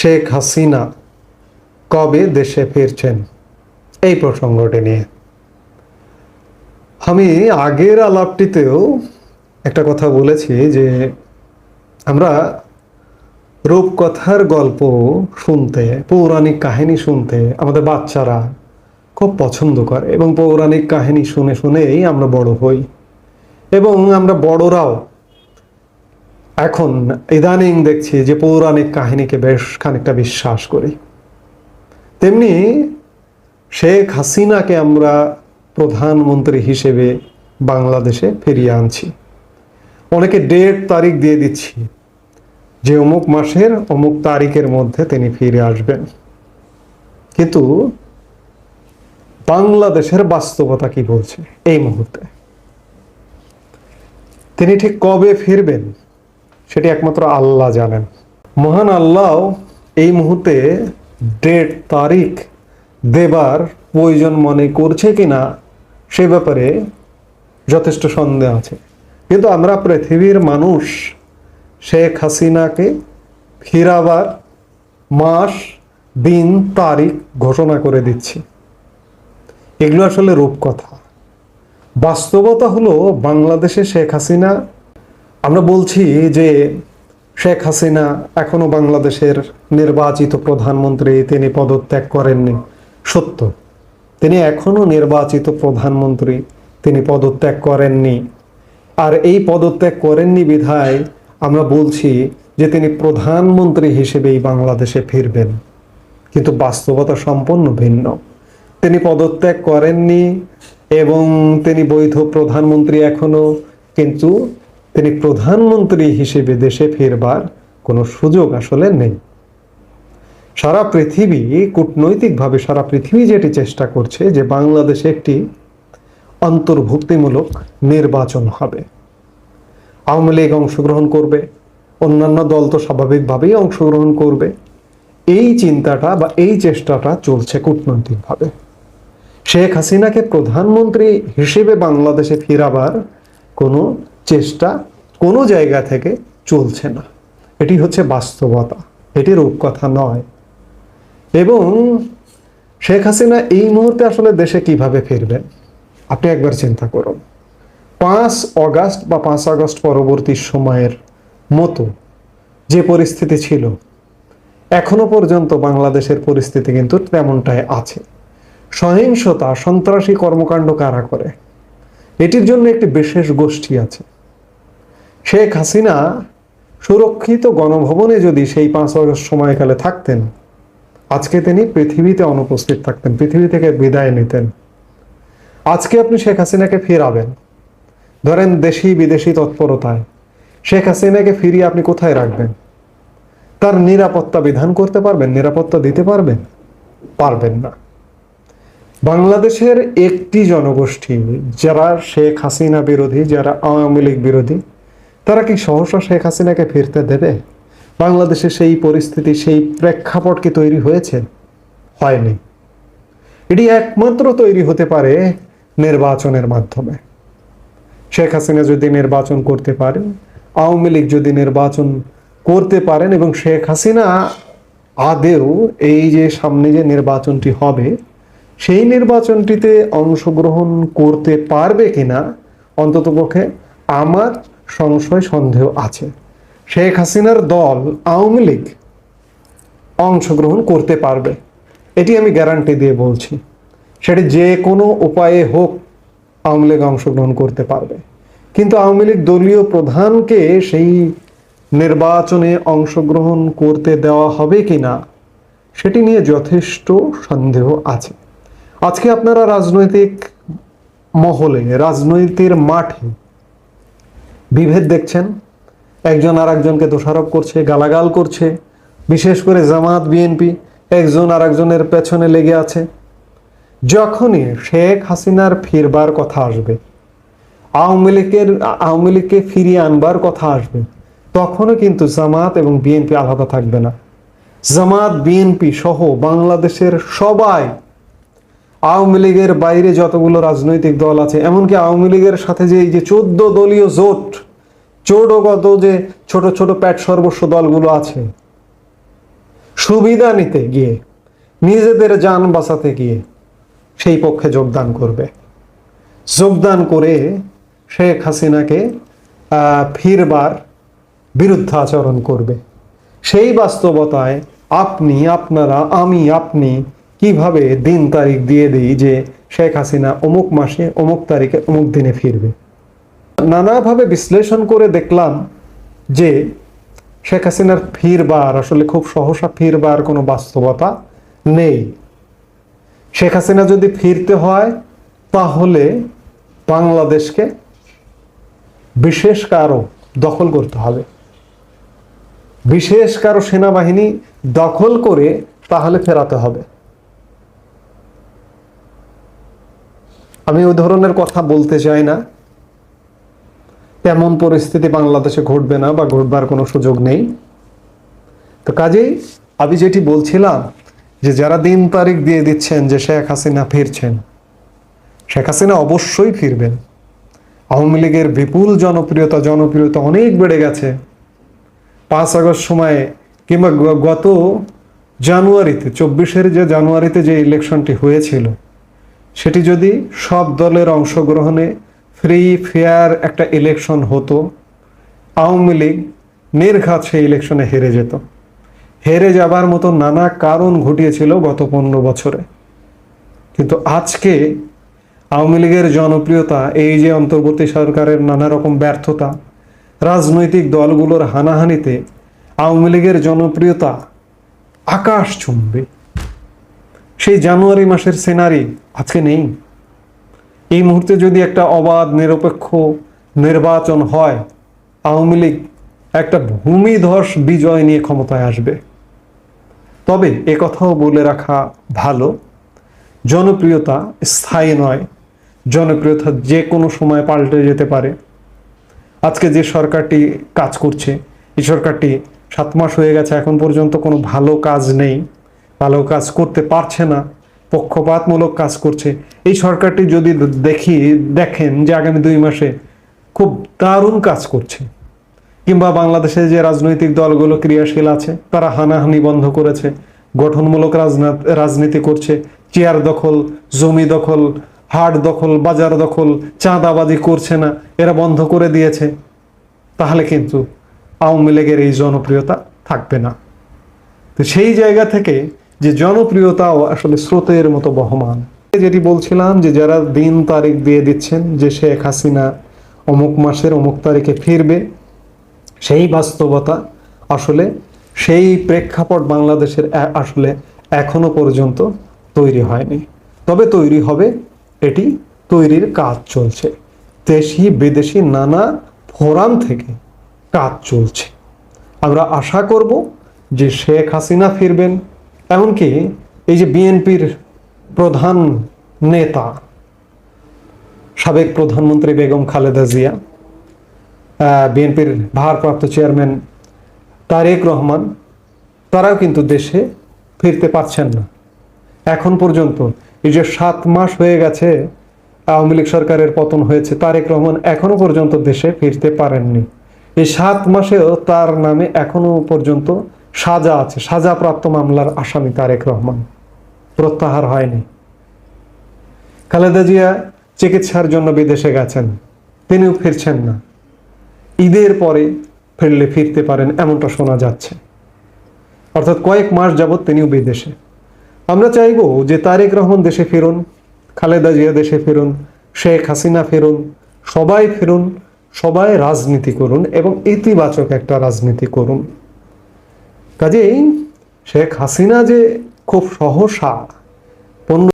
শেখ হাসিনা কবে দেশে ফিরছেন? এই প্রসঙ্গটি নিয়ে। আমি আগের আলাপটিতেও একটা কথা বলেছি যে আমরা রূপকথার গল্প শুনতে, পৌরাণিক কাহিনী শুনতে আমাদের বাচ্চারা খুব পছন্দ করে এবং পৌরাণিক কাহিনী শুনে শুনেই আমরা বড় হই এবং আমরা বড়রাও এখন ইদানিং দেখছি যে পৌরাণিক কাহিনীকে বেশ খানিকটা বিশ্বাস করি। তেমনি শেখ হাসিনাকে আমরা প্রধানমন্ত্রী হিসেবে বাংলাদেশে ফিরিয়ে আনছি। অনেকে ডেট তারিখ দিয়ে দিচ্ছি, যে অমুক মাসের অমুক তারিখের মধ্যে তিনি ফিরে আসবেন। কিন্তু বাংলাদেশের বাস্তবতা কি বলছে এই মুহূর্তে? তিনি ঠিক কবে ফিরবেন? সেটি একমাত্র আল্লাহ জানেন। মহান আল্লাহ এই মুহূর্তে ডেট, তারিখ, দেবার প্রয়োজন মনে করছে কিনা সে ব্যাপারে যথেষ্ট সন্দেহ আছে। কিন্তু আমরা পৃথিবীর মানুষ, শেখ হাসিনাকে ফিরাবার মাস, দিন, তারিখ ঘোষণা করে দিচ্ছি। এগুলো আসলে রূপকথা। বাস্তবতা হলো বাংলাদেশে শেখ হাসিনা আমরা বলছি যে শেখ হাসিনা এখনও বাংলাদেশের নির্বাচিত প্রধানমন্ত্রী, তিনি পদত্যাগ করেননি। সত্য। তিনি এখনও নির্বাচিত প্রধানমন্ত্রী, তিনি পদত্যাগ করেননি। আর এই পদত্যাগ করেননি বিধায় আমরা বলছি যে তিনি প্রধানমন্ত্রী হিসেবেই বাংলাদেশে ফিরবেন। কিন্তু বাস্তবতা সম্পূর্ণ ভিন্ন। তিনি পদত্যাগ করেননি এবং তিনি বৈধ প্রধানমন্ত্রী এখনও, কিন্তু তিনি প্রধানমন্ত্রী হিসেবে দেশে ফিরবার কোনো সুযোগ আসলে নেই। সারা পৃথিবী কূটনৈতিকভাবে, সারা পৃথিবী যেটি চেষ্টা করছে যে বাংলাদেশে একটি অন্তর্ভুক্তিমূলক নির্বাচন হবে। আওয়ামী লীগ অংশগ্রহণ করবে, অন্যান্য দল তো স্বাভাবিকভাবেই অংশগ্রহণ করবে। এই চিন্তাটা বা এই চেষ্টাটা চলছে কূটনৈতিকভাবে। শেখ হাসিনাকে প্রধানমন্ত্রী হিসেবে বাংলাদেশে ফিরাবার কোনো চেষ্টা কোনো জায়গা থেকে চলছে না। এটি হচ্ছে বাস্তবতা, এটি রূপকথা নয়। এবং শেখ হাসিনা এই মুহূর্তে আসলে দেশে কীভাবে ফিরবেন, আপনি একবার চিন্তা করুন। পাঁচ অগাস্ট বা পাঁচ আগস্ট পরবর্তী সময়ের মতো যে পরিস্থিতি ছিল, এখনও পর্যন্ত বাংলাদেশের পরিস্থিতি কিন্তু তেমনটাই আছে। সহিংসতা, সন্ত্রাসী কর্মকাণ্ড কারা করে? এটির জন্য একটি বিশেষ গোষ্ঠী আছে। শেখ হাসিনা সুরক্ষিত গণভবনে যদি সেই পাঁচ আগস্ট সময়কালে থাকতেন, আজকে তিনি পৃথিবীতে অনুপস্থিত থাকতেন, পৃথিবী থেকে বিদায় নিতেন। আজকে আপনি শেখ হাসিনাকে ফেরাবেন। ধরেন দেশি বিদেশি তৎপরতায়, শেখ হাসিনাকে ফিরিয়ে আপনি কোথায় রাখবেন? তার নিরাপত্তা বিধান করতে পারবেন, নিরাপত্তা দিতে পারবেন? পারবেন না। বাংলাদেশের একটি জনগোষ্ঠী, যারা শেখ হাসিনা বিরোধী, যারা আওয়ামী লীগ বিরোধী, তারা কি সহসা শেখ হাসিনাকে ফিরতে দেবে? বাংলাদেশে সেই পরিস্থিতি, সেই প্রেক্ষাপট কি তৈরি হয়েছে? হয়নি। এটি একমাত্র তৈরি হতে পারে নির্বাচনের মাধ্যমে। শেখ হাসিনা যদি নির্বাচন করতে পারেন, আওয়ামী লীগ যদি নির্বাচন করতে পারেন এবং শেখ হাসিনা আদেও এই যে সামনে যে নির্বাচনটি হবে সেই নির্বাচনটিতে অংশগ্রহণ করতে পারবে কিনা অন্ততপক্ষে আমার সংশয় সন্দেহ আছে। শেখ হাসিনার দল আওয়ামী লীগ অংশগ্রহণ করতে পারবে। এটি আমি গ্যারান্টি দিয়ে বলছি। সেটি যে কোনো উপায়ে হোক আওয়ামী লীগ অংশগ্রহণ করতে পারবে। কিন্তু আওয়ামী লীগ দলীয় প্রধানকে সেই নির্বাচনে অংশগ্রহণ করতে দেওয়া হবে কিনা, সেটি নিয়ে যথেষ্ট সন্দেহ আছে। আজকে আপনারা রাজনৈতিক মহলে রাজনৈতিক মাঠে বিভেদ দেখছেন। একজন আর একজনকে দোষারোপ করছে, গালাগাল করছে। বিশেষ করে জামাত, বিএনপি, একজন আর একজনের পেছনে লেগে আছে। যখনই শেখ হাসিনার ফিরবার কথা আসবে, আওয়ামী লীগের, আওয়ামী লীগকে ফিরিয়ে আনবার কথা আসবে, তখনও কিন্তু জামাত এবং বিএনপি আলাদা থাকবে না। জামাত, বিএনপি সহ বাংলাদেশের সবাই আওয়ামী লীগের বাইরে যতগুলো রাজনৈতিক দল আছে, এমনকি আওয়ামী লীগের সাথে যে এই যে চোদ্দ দলীয় জোট চোটগত যে ছোট ছোট প্যাট সর্বস্ব দলগুলো আছে, সুবিধা নিতে গিয়ে, নিজেদের যান বাঁচাতে গিয়ে সেই পক্ষে যোগদান করবে। যোগদান করে শেখ হাসিনাকে ফিরবার বিরুদ্ধ আচরণ করবে। সেই বাস্তবতায় আপনি, আপনারা, আমি, আপনি কীভাবে দিন তারিখ দিয়ে দিই যে শেখ হাসিনা অমুক মাসে, অমুক তারিখে, অমুক দিনে ফিরবে? নানাভাবে বিশ্লেষণ করে দেখলাম যে শেখ হাসিনার ফিরবার আসলে খুব সহসা ফিরবার কোনো বাস্তবতা নেই। শেখ হাসিনা যদি ফিরতে হয়, তাহলে বাংলাদেশকে বিশেষ কারও দখল করতে হবে। বিশেষ কারও সেনাবাহিনী দখল করে তাহলে ফেরাতে হবে। আমি ওই ধরনের কথা বলতে চাই না। তেমন পরিস্থিতি বাংলাদেশে ঘটবে না বা ঘটবার কোনো সুযোগ নেই। তো কাজেই আমি যেটি বলছিলাম যে যারা দিন তারিখ দিয়ে দিচ্ছেন যে শেখ হাসিনা ফিরছেন, শেখ হাসিনা অবশ্যই ফিরবেন। আওয়ামী লীগের বিপুল জনপ্রিয়তা জনপ্রিয়তা অনেক বেড়ে গেছে। পাঁচ আগস্ট সময়ে কিংবা গত জানুয়ারিতে, চব্বিশের যে জানুয়ারিতে যে ইলেকশনটি হয়েছিল সেটি যদি সব দলের অংশগ্রহণে ফ্রি ফেয়ার একটা ইলেকশন হতো, আওয়ামী লীগ নির্ঘাত সেই ইলেকশনে হেরে যেত। হেরে যাবার মতো নানা কারণ ঘটিয়েছিল গত পনেরো বছরে। কিন্তু আজকে আওয়ামী লীগের জনপ্রিয়তা, এই যে অন্তর্বর্তী সরকারের নানা রকম ব্যর্থতা, রাজনৈতিক দলগুলোর হানাহানিতে আওয়ামী লীগের জনপ্রিয়তা আকাশ চুম্বে। সেই জানুয়ারি মাসের সিনারি আজকে নেই। এই মুহূর্তে যদি একটা অবাধ, নিরপেক্ষ নির্বাচন হয়, আওয়ামী লীগ একটা ভূমিধস বিজয় নিয়ে ক্ষমতায় আসবে। তবে কথাও বলে রাখা ভালো, জনপ্রিয়তা স্থায়ী নয়, জনপ্রিয়তা যে কোনো সময় পাল্টে যেতে পারে। আজকে যে সরকারটি কাজ করছে, এই সরকারটি সাত মাস হয়ে গেছে, এখন পর্যন্ত কোনো ভালো কাজ নেই। ভালো কাজ করতে পারছে না, পক্ষপাতমূলক কাজ করছে। এই সরকারটি যদি দেখি, দেখেন যে আগামী দুই মাসে খুব দারুণ কাজ করছে। কিংবা বাংলাদেশে যে রাজনৈতিক দলগুলো ক্রিয়াশীল আছে, তারা হানাহানি বন্ধ করেছে, গঠনমূলক রাজনা- রাজনীতি করছে, চেয়ার দখল, জমি দখল, হাট দখল, বাজার দখল, চাঁদাবাজি করছে না, এরা বন্ধ করে দিয়েছে। তাহলে কিন্তু আওয়ামী লীগের এই জনপ্রিয়তা থাকবে না। তো সেই জায়গা থেকে যে জনপ্রিয়তাও আসলে স্রোতের মতো বহমান। যেটি বলছিলাম যে যারা দিন তারিখ দিয়ে দিচ্ছেন, যে শেখ হাসিনা অমুক মাসের অমুক তারিখে ফিরবে, সেই বাস্তবতা আসলে সেই প্রেক্ষাপট বাংলাদেশের আসলে এখনও পর্যন্ত তৈরি হয়নি। তবে তৈরি হবে, এটি তৈরির কাজ চলছে। দেশি বিদেশি নানা ফোরাম থেকে কাজ চলছে। আমরা আশা করব যে শেখ হাসিনা ফিরবেন এমনকি এই যে বিএনপির প্রধান নেতা, সাবেক প্রধানমন্ত্রী বেগম খালেদা জিয়া বিএনপির ভারপ্রাপ্ত চেয়ারম্যান তারেক রহমান, তারাও কিন্তু দেশে ফিরতে পারছেন না। এখন পর্যন্ত এই যে সাত মাস হয়ে গেছে আওয়ামী লীগ সরকারের পতন হয়েছে, তারেক রহমান এখনও পর্যন্ত দেশে ফিরতে পারেননি। এই সাত মাসেও তার নামে এখনও পর্যন্ত সাজা আছে, সাজাপ্রাপ্ত মামলার আসামি তারেক রহমান। প্রত্যাহার হয়নি। খালেদা জিয়া চিকিৎসার জন্য বিদেশে গেছেন, তিনিও ফিরছেন না। ঈদের পরে ফিরলে ফিরতে পারেন এমনটা শোনা যাচ্ছে। অর্থাৎ কয়েক মাস যাবৎ তিনিও বিদেশে। আমরা চাইব যে তারেক রহমান দেশে ফিরুন, খালেদা জিয়া দেশে ফিরুন, শেখ হাসিনা ফিরুন, সবাই ফিরুন, সবাই রাজনীতি করুন এবং ইতিবাচক একটা রাজনীতি করুন। কাজেই শেখ হাসিনা যে খুব সহসা